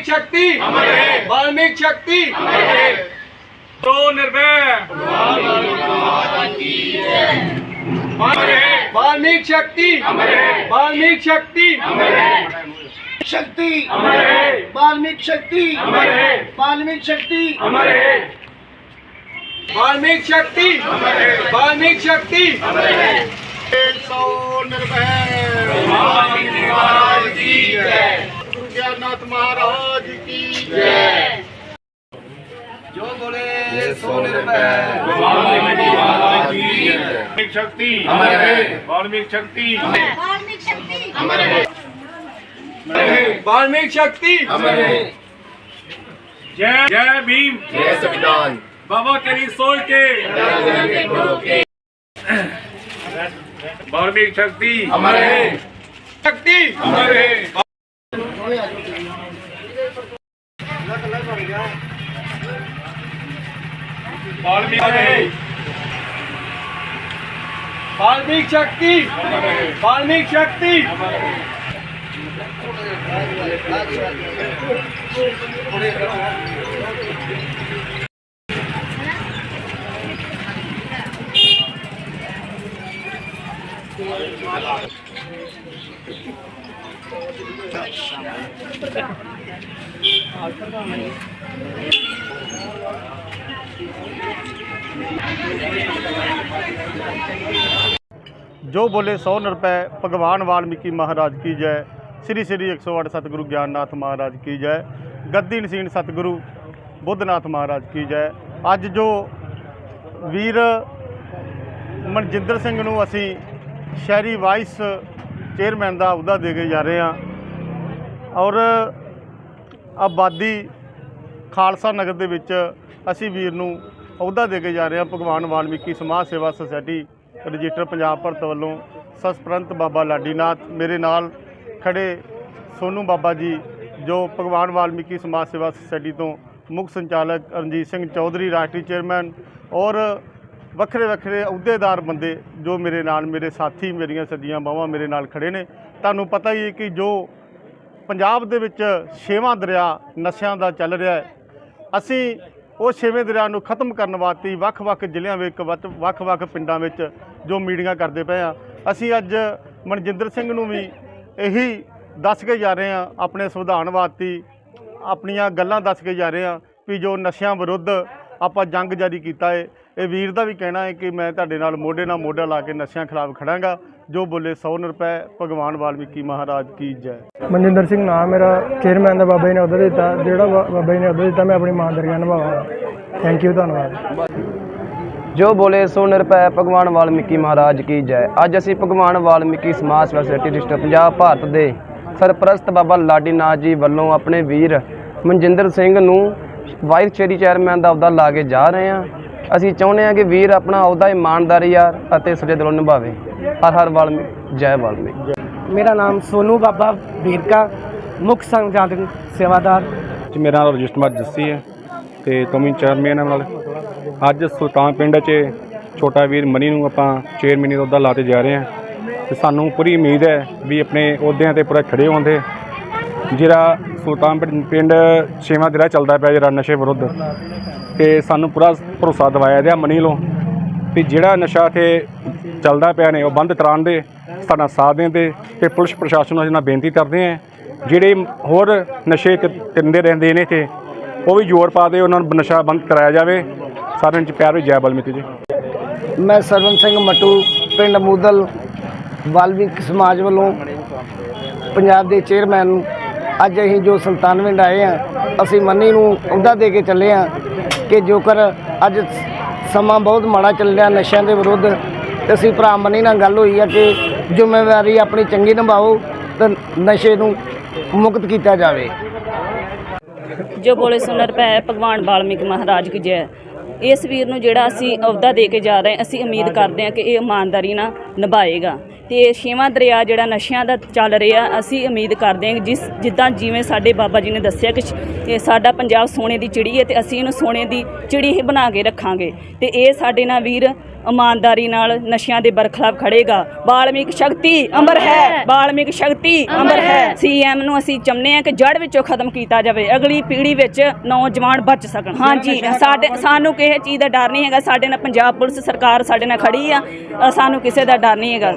शक्ति वाल्मीकि शक्ति तो निर्भय वाल्मीकि शक्ति वाल्मीकि शक्ति शक्ति वाल्मीकि शक्ति वाल्मीकि शक्ति वाल्मीकि शक्ति वाल्मीकि शक्ति निर्भय है महाराज की जय। ज्ञाननाथ जो बोले सो निर्भय। वाल्मीकि शक्ति। अमर है। वाल्मीकि शक्ति। शक्ति। वाल्मीकि शक्ति। अमर है। जय जय भीम। जय संविधान। बाबा तेरी सोच के। वाल्मीकि शक्ति। अमर है। शक्ति। अमर है। वाल्मीकि शक्ति वाल्मीकि शक्ति Thank you. ਜੋ ਬੋਲੇ 100 ਰੁਪਏ ਭਗਵਾਨ ਵਾਲਮੀਕੀ ਮਹਾਰਾਜ ਕੀ ਜੈ। ਸ੍ਰੀ ਸ੍ਰੀ 108 ਸਤਿਗੁਰੂ ਗਿਆਨਨਾਥ ਮਹਾਰਾਜ ਕੀ ਜੈ। ਗੱਦੀ ਨਸੀਨ ਸਤਿਗੁਰੂ ਬੁੱਧਨਾਥ ਮਹਾਰਾਜ ਕੀ ਜੈ। ਅੱਜ ਜੋ ਵੀਰ ਮਨਜਿੰਦਰ ਸਿੰਘ ਨੂੰ ਅਸੀਂ ਸ਼ਹਿਰੀ ਵਾਈਸ ਚੇਅਰਮੈਨ ਦਾ ਅਹੁਦਾ ਦੇ ਕੇ ਜਾ ਰਹੇ ਹਾਂ ਔਰ ਆਬਾਦੀ ਖਾਲਸਾ ਨਗਰ ਦੇ ਵਿੱਚ ਅਸੀਂ ਵੀਰ ਨੂੰ ਅਹੁਦਾ ਦੇ ਕੇ ਜਾ ਰਹੇ ਹਾਂ, ਭਗਵਾਨ ਵਾਲਮੀਕੀ ਸਮਾਜ ਸੇਵਾ ਸੁਸਾਇਟੀ ਰਜਿਸਟਰ ਪੰਜਾਬ ਭਰਤ ਵੱਲੋਂ ਸਸਪ੍ਰੰਤ ਬਾਬਾ ਲਾਡੀਨਾਥ, ਮੇਰੇ ਨਾਲ ਖੜੇ ਸੋਨੂ ਬਾਬਾ ਜੀ, ਜੋ ਭਗਵਾਨ ਵਾਲਮੀਕੀ ਸਮਾਜ ਸੇਵਾ ਸੁਸਾਇਟੀ ਤੋਂ ਮੁੱਖ ਸੰਚਾਲਕ ਰਣਜੀਤ ਸਿੰਘ ਚੌਧਰੀ, ਰਾਸ਼ਟਰੀ ਚੇਅਰਮੈਨ ਔਰ ਵੱਖਰੇ ਵੱਖਰੇ ਅਹੁਦੇਦਾਰ ਬੰਦੇ ਜੋ ਮੇਰੇ ਨਾਲ, ਮੇਰੇ ਸਾਥੀ, ਮੇਰੀਆਂ ਸੱਜੀਆਂ ਬਾਹਾਂ ਮੇਰੇ ਨਾਲ ਖੜੇ ਨੇ। ਤੁਹਾਨੂੰ ਪਤਾ ਹੀ ਹੈ ਕਿ ਜੋ ਪੰਜਾਬ ਦੇ ਵਿੱਚ ਛੇਵਾਂ ਦਰਿਆ ਨਸ਼ਿਆਂ ਦਾ ਚੱਲ ਰਿਹਾ ਹੈ। ਅਸੀਂ ਉਹ ਛੇਵੇਂ ਦਰਿਆ ਨੂੰ ਖਤਮ ਕਰਨ ਵਾਸਤੇ ਵੱਖ-ਵੱਖ ਜ਼ਿਲ੍ਹਿਆਂ ਵਿੱਚ ਵੱਖ- ਵੱਖ-ਵੱਖ ਪਿੰਡਾਂ ਵਿੱਚ ਜੋ ਮੀਟਿੰਗਾਂ ਕਰਦੇ ਪਏ ਆ ਅਸੀਂ ਅੱਜ ਮਨਜਿੰਦਰ ਸਿੰਘ ਨੂੰ ਵੀ ਇਹੀ ਦੱਸ ਕੇ ਜਾ ਰਹੇ ਹਾਂ, ਆਪਣੇ ਸੰਵਿਧਾਨ ਵਾਸਤੇ ਆਪਣੀਆਂ ਗੱਲਾਂ ਦੱਸ ਕੇ ਜਾ ਰਹੇ ਹਾਂ ਵੀ ਜੋ ਨਸ਼ਿਆਂ ਵਿਰੁੱਧ ਆਪਾਂ ਜੰਗ ਜਾਰੀ ਕੀਤਾ ਹੈ ਇਹ ਵੀਰ ਦਾ ਵੀ ਕਹਿਣਾ ਹੈ ਕਿ ਮੈਂ ਤੁਹਾਡੇ ਨਾਲ ਮੋਢੇ ਨਾਲ ਮੋਢਾ ਲਾ ਕੇ ਨਸ਼ਿਆਂ ਖਿਲਾਫ ਖੜਾਂਗਾ। ਜੋ ਬੋਲੇ 100 ਰੁਪਏ ਭਗਵਾਨ ਵਾਲਮੀਕੀ ਮਹਾਰਾਜ ਕੀ ਜੈ। ਮਨਜਿੰਦਰ ਸਿੰਘ ਨਾਮ ਮੇਰਾ ਚੇਅਰਮੈਨ ਦਾ ਬਾਬਾ ਜੀ ਨੇ ਅਹੁਦਾ ਦਿੱਤਾ। ਜਿਹੜਾ ਬਾਬਾ ਜੀ ਨੇ ਅਹੁਦਾ ਦਿੱਤਾ ਮੈਂ ਆਪਣੀ ਇਮਾਨਦਾਰੀ ਨਾਲ ਨਿਭਾਵਾਂਗਾ ਥੈਂਕ ਯੂ ਧੰਨਵਾਦ। ਜੋ ਬੋਲੇ ਸੋ ਨਿਰਭੈ ਭਗਵਾਨ ਵਾਲਮੀਕੀ ਮਹਾਰਾਜ ਕੀ ਜੈ। ਅੱਜ ਅਸੀਂ ਭਗਵਾਨ ਵਾਲਮੀਕੀ ਸਮਾਜ ਸੁਸਾਇਟੀ ਡਿਸਟ੍ਰਿਕਟ ਪੰਜਾਬ ਭਾਰਤ ਦੇ ਸਰਪ੍ਰਸਤ ਬਾਬਾ ਲਾਡੀਨਾਥ ਜੀ ਵੱਲੋਂ ਆਪਣੇ ਵੀਰ ਮਨਜਿੰਦਰ ਸਿੰਘ ਨੂੰ ਵਾਈਸ ਚੇਅਰੀ ਚੇਅਰਮੈਨ ਦਾ ਅਹੁਦਾ ਲਾ ਕੇ ਜਾ ਰਹੇ ਹਾਂ। ਅਸੀਂ ਚਾਹੁੰਦੇ ਹਾਂ ਕਿ ਵੀਰ ਆਪਣਾ ਅਹੁਦਾ ਇਮਾਨਦਾਰੀ ਯਾਰ ਅਤੇ ਸੱਚੇ ਦਿਲੋਂ ਨਿਭਾਵੇ। ਹਰ ਹਰ ਵਾਲਮੀਕ ਜੈ ਵਾਲਮੀਕ ਮੇਰਾ ਨਾਮ ਸੋਨੂ ਬਾਬਾ ਵੀਰਕਾ ਮੁੱਖ ਸੰਚਾਲਕ ਸੇਵਾਦਾਰ। ਜੀ ਮੇਰਾ ਨਾਮ ਰਜਿਸਟਰ ਜੱਸੀ ਹੈ ਤੇ ਤੁਮੀ ਚੇਅਰਮੈਨ ਹਾਂ ਨਾਲ। ਅੱਜ ਸੁਲਤਾਨ ਪਿੰਡ 'ਚ ਛੋਟਾ ਵੀਰ ਮਨੀ ਨੂੰ ਆਪਾਂ ਚੇਅਰਮੈਨੀ ਦਾ ਅਹੁਦਾ ਲਾਤੇ ਜਾ ਰਹੇ ਹਾਂ। ਤੇ ਸਾਨੂੰ ਪੂਰੀ ਉਮੀਦ ਹੈ ਵੀ ਆਪਣੇ ਅਹੁਦਿਆਂ ਤੇ ਪੂਰਾ ਖੜੇ ਹੋਣ ਦੇ। ਜਿਹੜਾ ਸੁਲਤਾਨ ਪਿੰਡ- ਛੇਵਾਂ ਦਿਰਾ ਚੱਲਦਾ ਪਿਆ ਜਿਹੜਾ ਨਸ਼ੇ ਵਿਰੁੱਧ। ਤੇ ਸਾਨੂੰ ਪੂਰਾ ਭਰੋਸਾ ਦਿਵਾਇਆ ਗਿਆ ਮਨੀ ਲੋ ਵੀ ਜਿਹੜਾ ਨਸ਼ਾ ਤੇ ਚੱਲਦਾ ਪਿਆ ਨੇ, ਉਹ ਬੰਦ ਕਰਾਉਣ ਦੇ, ਸਾਡਾ ਸਾਥ ਦੇਣ ਦੇ, ਤੇ ਪੁਲਿਸ ਪ੍ਰਸ਼ਾਸਨ ਨੂੰ ਅਸੀਂ ਨਾਲ ਬੇਨਤੀ ਕਰਦੇ ਹਾਂ, ਜਿਹੜੇ ਹੋਰ ਨਸ਼ੇ ਕ- ਕਰਦੇ ਰਹਿੰਦੇ ਨੇ ਤੇ ਉਹ ਵੀ ਜ਼ੋਰ ਪਾ ਦੇ, ਉਹਨਾਂ ਨੂੰ ਨਸ਼ਾ ਬੰਦ ਕਰਾਇਆ ਜਾਵੇ। ਸਾਰਿਆਂ 'ਚ ਪਿਆਰ ਵੀ ਜੈ ਬਲਮਿਤੀ ਜੀ। ਮੈਂ ਸਰਵਨ ਸਿੰਘ ਮਟੂ, ਪਿੰਡ ਮੂਦਲ ਵਾਲਮੀਕ ਸਮਾਜ ਵੱਲੋਂ ਪੰਜਾਬ ਦੇ ਚੇਅਰਮੈਨ ਅੱਜ ਅਸੀਂ ਜੋ ਸੁਲਤਾਨਵਿੰਡ ਆਏ ਆ ਅਸੀਂ ਮੰਨੀ ਨੂੰ ਅਹੁਦਾ ਦੇ ਕੇ ਚੱਲੇ ਆ ਕਿ ਜੋਕਰ ਅੱਜ ਸਮਾਂ ਬਹੁਤ ਮਾੜਾ ਚੱਲ ਰਿਹਾ ਨਸ਼ਿਆਂ ਦੇ ਵਿਰੁੱਧ, ਤੇ ਅਸੀਂ ਭਰਾ ਮੰਨੀ ਨਾਲ ਗੱਲ ਹੋਈ ਆ ਕਿ ਜ਼ਿੰਮੇਵਾਰੀ ਆਪਣੀ ਚੰਗੀ ਨਿਭਾਓ ਤੇ ਨਸ਼ੇ ਨੂੰ ਮੁਕਤ ਕੀਤਾ ਜਾਵੇ। ਜੋ ਬੋਲੇ ਸੁਨਰ ਪੈ ਭਗਵਾਨ ਵਾਲਮੀਕ ਮਹਾਰਾਜ ਕੀ ਜੈ। ਇਸ ਵੀਰ ਨੂੰ ਜਿਹੜਾ ਅਸੀਂ ਅਹੁਦਾ ਦੇ ਕੇ ਜਾ ਰਹੇ ਅਸੀਂ ਉਮੀਦ ਕਰਦੇ ਹਾਂ ਕਿ ਇਹ ਇਮਾਨਦਾਰੀ ਨਾਲ ਨਿਭਾਏਗਾ। ਤੇ ਛੇਵਾਂ ਦਰਿਆ ਜਿਹੜਾ ਨਸ਼ਿਆਂ ਦਾ ਚੱਲ ਰਿਹਾ ਅਸੀਂ ਉਮੀਦ ਕਰਦੇ ਹਾਂ ਜਿਸ ਜਿੱਦਾਂ ਜਿਵੇਂ ਸਾਡੇ ਬਾਬਾ ਜੀ ਨੇ ਦੱਸਿਆ ਕਿ ਇਹ ਸਾਡਾ ਪੰਜਾਬ ਸੋਨੇ ਦੀ ਚਿੜੀ ਹੈ ਤੇ ਅਸੀਂ ਇਹਨੂੰ ਸੋਨੇ ਦੀ ਚਿੜੀ ਹੀ ਬਣਾ ਕੇ ਰੱਖਾਂਗੇ। ਤੇ ਇਹ ਸਾਡੇ ਨਾਲ ਵੀਰ ਇਮਾਨਦਾਰੀ ਨਾਲ ਨਸ਼ਿਆਂ ਦੇ ਬਰਖਲਾਫ ਖੜੇਗਾ ਬਾਲਮਿਕ ਸ਼ਕਤੀ ਅਮਰ ਹੈ ਬਾਲਮਿਕ ਸ਼ਕਤੀ ਅਮਰ ਹੈ। ਸੀਐਮ ਨੂੰ ਅਸੀਂ ਚਾਹੁੰਦੇ ਹਾਂ ਕਿ ਜੜ ਵਿੱਚੋਂ ਖਤਮ ਕੀਤਾ ਜਾਵੇ ਅਗਲੀ ਪੀੜ੍ਹੀ ਵਿੱਚ ਨੌਜਵਾਨ ਬਚ ਸਕਣ। ਹਾਂਜੀ ਸਾਡੇ ਸਾਨੂੰ ਕਿਸੇ ਚੀਜ਼ ਦਾ ਡਰ ਨਹੀਂ ਹੈਗਾ ਸਾਡੇ ਨਾਲ ਪੰਜਾਬ ਪੁਲਿਸ ਸਰਕਾਰ ਸਾਡੇ ਨਾਲ ਖੜੀ ਆ ਸਾਨੂੰ ਕਿਸੇ ਦਾ ਡਰ ਨਹੀਂ ਹੈਗਾ।